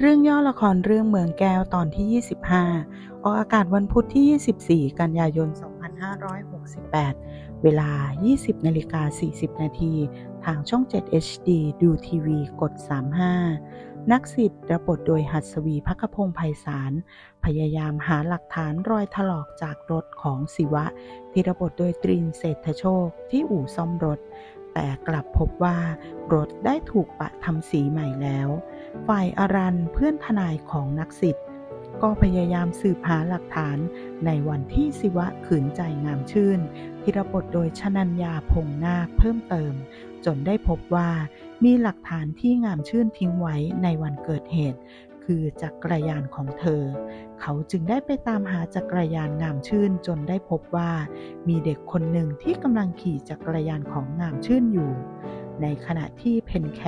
เรื่องย่อละครเรื่องเมืองแก้วตอนที่ 25 ออกอากาศวันพุธที่ 24 กันยายน 2568 เวลา 20นาฬิกา40 นาทีทางช่อง 7 HD ดูทีวีกด 35 นักสิทธิ์รับทโดยหัสวีพักพงศ์ไพศาล พยายามหาหลักฐานรอยถลอกจากรถของศิวะ ที่รับบทโดยตรินเศรษฐโชคที่อู่ซ่อมรถ แต่กลับพบว่ารถได้ถูกปะทำสีใหม่แล้ว ฝ่ายอารันเพื่อนทนายของนักสิทธิ์ก็พยายามสืบหาหลักฐานในวันที่ศิวะขืนใจงามชื่น ที่รับบทโดยชนัญญาพงนาคเพิ่มเติม จนได้พบว่ามีหลักฐานที่งามชื่นทิ้งไว้ในวันเกิดเหตุ คือจักรยานของเธอ เขาจึงได้ไปตามหาจักรยานงามชื่นจนได้พบว่า มีเด็กคนหนึ่งที่กำลังขี่จักรยานของงามชื่นอยู่ ในขณะที่เพนแข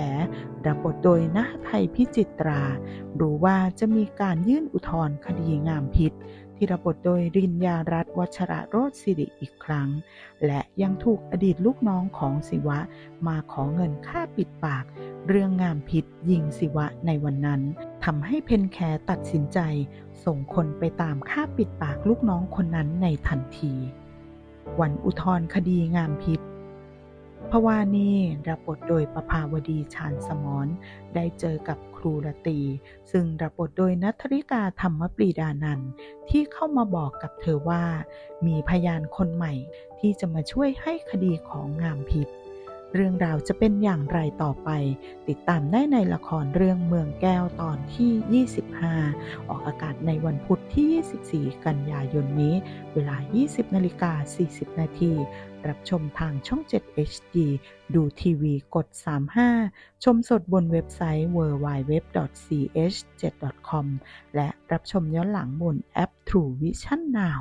รับบทโดยนาไทยพิจิตรา รู้ว่าจะมีการยื่นอุทธรณ์คดีงามพิษ ที่รับบทโดยรินยารัตวัชระโรจน์สิริอีกครั้ง และยังถูกอดีตลูกน้องของศิวะ มาขอเงินค่าปิดปาก เรื่องงามพิษยิงศิวะในวันนั้นทำให้เพนแคตัดสินใจ ส่งคนไปตามค่าปิดปากลูกน้องคนนั้นในทันที วันอุทธรณ์คดีงามพิษ พวานีรับบทโดยประภาวดีชาญสมรได้เจอกับครูรตี ซึ่งรับบทโดยนัทริกาธรรมปรีดานันท์ที่เข้ามาบอกกับเธอว่า มีพยานคนใหม่ที่จะมาช่วยให้คดีของงามพิษ เรื่องราวจะเป็นอย่างไรต่อไป ติดตามได้ในละครเรื่องเมืองแก้วตอนที่ 25 ออกอากาศในวันพุธที่ 24 กันยายนนี้ เวลา 20นาฬิกา40 นาทีรับชมทางช่อง 7 HD ดูทีวีกด 35 ชมสดบนเว็บไซต์ www.ch7.com และรับชมย้อนหลังบนแอป True Vision Now